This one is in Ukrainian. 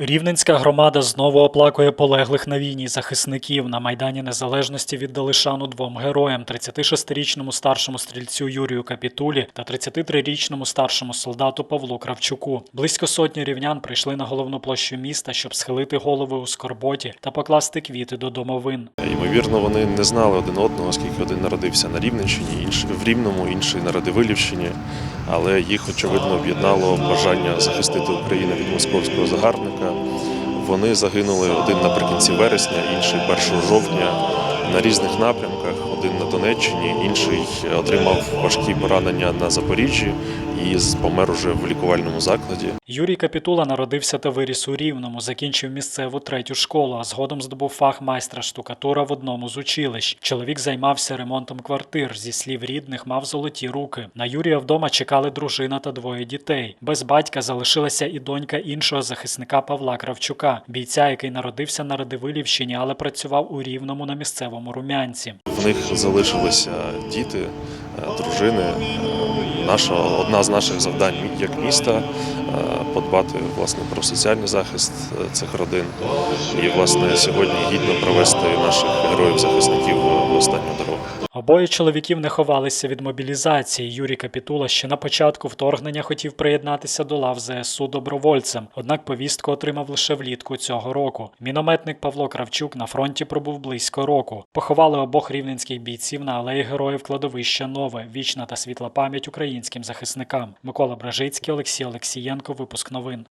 Рівненська громада знову оплакує полеглих на війні захисників. На Майдані Незалежності віддали шану двом героям: 36-річному старшому стрільцю Юрію Капітулі та 33-річному старшому солдату Павлу Кравчуку. Близько сотні рівнян прийшли на головну площу міста, щоб схилити голови у скорботі та покласти квіти до домовин. Ймовірно, вони не знали один одного, оскільки один народився на Рівненщині, інший в Рівному, інший на Радивилівщині. Але їх очевидно об'єднало бажання захистити Україну від московського загарбника. Вони загинули один наприкінці вересня, інший 1 жовтня на різних напрямках. Один на Донеччині, інший отримав важкі поранення на Запоріжжі і помер уже в лікувальному закладі. Юрій Капітула народився та виріс у Рівному, закінчив місцеву третю школу, а згодом здобув фах майстра штукатура в одному з училищ. Чоловік займався ремонтом квартир. Зі слів рідних, мав золоті руки. На Юрія вдома чекали дружина та двоє дітей. Без батька залишилася і донька іншого захисника Павла Кравчука, бійця, який народився на Радивилівщині, але працював у Рівному на місцевому румянці. В них залишилися діти, дружини. Наша одна з наших завдань як міста е, подбати власне про соціальний захист е, цих родин і власне сьогодні гідно провести наших героїв-захисників в останню дорогу. Обоє чоловіків не ховалися від мобілізації. Юрій Капітула ще на початку вторгнення хотів приєднатися до лав ЗСУ добровольцем, однак повістку отримав лише влітку цього року. Мінометник Павло Кравчук на фронті пробув близько року. Поховали обох рівненських бійців на алеї героїв кладовища Нове. Вічна та світла пам'ять українським захисникам. Микола Бражицький, Олексій Олексієнко. Випуск новин.